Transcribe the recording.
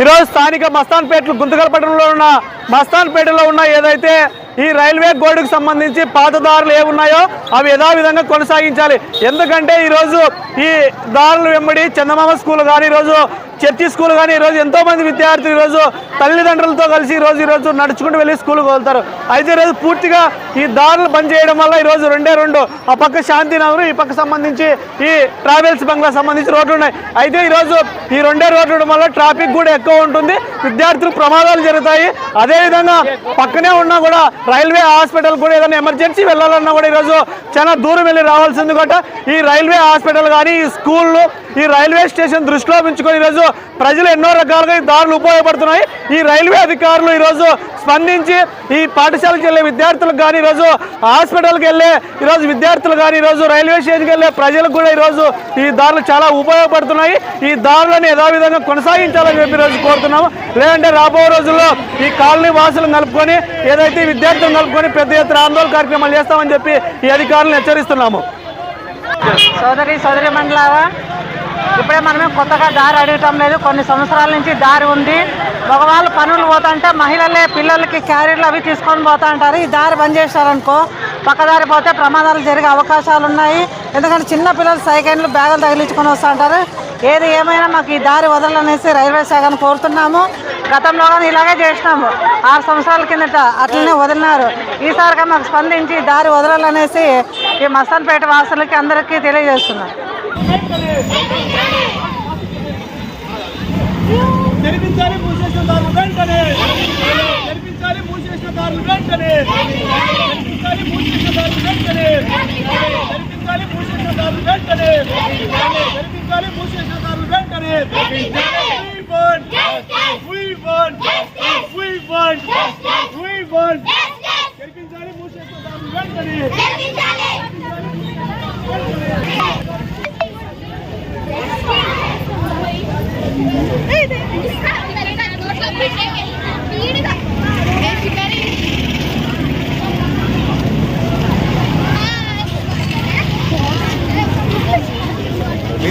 ఈరోజు స్థానిక మస్తాన్పేటలు గుంతకల్పట్నంలో ఉన్న మస్తాన్పేటలో ఉన్న ఏదైతే ఈ రైల్వే గోడుకు సంబంధించి పాత దారులు ఏ ఉన్నాయో అవి యథావిధంగా కొనసాగించాలి. ఎందుకంటే ఈరోజు ఈ దారులు వెంబడి చందమామ స్కూల్ కానీ ఈరోజు చర్చి స్కూల్ కానీ ఈరోజు ఎంతోమంది విద్యార్థులు ఈరోజు తల్లిదండ్రులతో కలిసి ఈరోజు ఈరోజు నడుచుకుంటూ వెళ్ళి స్కూల్కి వెళ్తారు. అయితే ఈరోజు పూర్తిగా ఈ దారులు బంద్ చేయడం వల్ల ఈరోజు రెండే రెండు. ఆ పక్క శాంతినగర్ ఈ పక్క సంబంధించి ఈ ట్రావెల్స్ బంగ్లా సంబంధించి రోడ్లు ఉన్నాయి. అయితే ఈరోజు ఈ రెండే రోడ్లు ఉండడం వల్ల ట్రాఫిక్ కూడా ఎక్కువ ఉంటుంది. విద్యార్థులు ప్రమాదాలు జరుగుతాయి. అదేవిధంగా పక్కనే ఉన్నా కూడా రైల్వే హాస్పిటల్ కూడా ఏదైనా ఎమర్జెన్సీ వెళ్ళాలన్నా కూడా ఈరోజు చాలా దూరం వెళ్ళి రావాల్సింది కూడా ఈ రైల్వే హాస్పిటల్ కానీ ఈ స్కూళ్ళు ఈ రైల్వే స్టేషన్ దృష్టిలో ఉంచుకొని ఈరోజు ప్రజలు ఎన్నో రకాలుగా ఈ దారులు ఉపయోగపడుతున్నాయి. ఈ రైల్వే అధికారులు ఈరోజు స్పందించి ఈ పాఠశాలకు వెళ్ళే విద్యార్థులకు కానీ ఈరోజు హాస్పిటల్కి వెళ్ళే ఈరోజు విద్యార్థులు కానీ ఈరోజు రైల్వే స్టేషన్కి వెళ్ళే ప్రజలకు కూడా ఈరోజు ఈ దారులు చాలా ఉపయోగపడుతున్నాయి. ఈ దారులను యథావిధంగా కొనసాగించాలని చెప్పి ఈరోజు కోరుతున్నాము. లేదంటే రాబోయే రోజుల్లో ఈ కాలనీ వాసులను కలుపుకొని ఏదైతే విద్యార్థులు విద్యార్థులను కలుపుకొని పెద్ద ఎత్తున ఆందోళన కార్యక్రమాలు చేస్తామని చెప్పి ఈ అధికారులను హెచ్చరిస్తున్నాము. సోదరి సోదరి మండలావా ఇప్పుడే మనమే కొత్తగా దారి అడగటం లేదు. కొన్ని సంవత్సరాల నుంచి దారి ఉంది. మగవాళ్ళు పనులు పోతుంటే మహిళలే పిల్లలకి క్యారీర్లు అవి తీసుకొని పోతా అంటారు. ఈ దారి బంద్ చేశారనుకో పక్కదారి పోతే ప్రమాదాలు జరిగే అవకాశాలు ఉన్నాయి. ఎందుకంటే చిన్న పిల్లలు సైకిళ్ళు బ్యాగులు తగిలించుకొని వస్తూ ఉంటారు ఏది ఏమైనా మాకు ఈ దారి వదలనేసి రైల్వే శాఖను కోరుతున్నాము. గతంలో కానీ ఇలాగే చేసినాము. ఆరు సంవత్సరాల కిందట అట్లనే వదిలినారు. ఈసారిగా మాకు స్పందించి దారి వదలాలనేసి ఈ మస్తాన్పేట వాసులకి అందరికీ తెలియజేస్తున్నాం. జరిపించాలి మూసేసిన దారులు వెంటనే జరిపించాలి మూసేసిన దారులు వెంటనే జరిపించాలి మూసేసిన దారులు వెంటనే జరిపించాలి మూసేసిన దారులు వెంటనే జరిపించాలి మూసేసిన దారులు వెంటనే We want justice. We want justice. We want justice. We want justice. జరిపించాలి మూసేసిన దారులు వెంటనే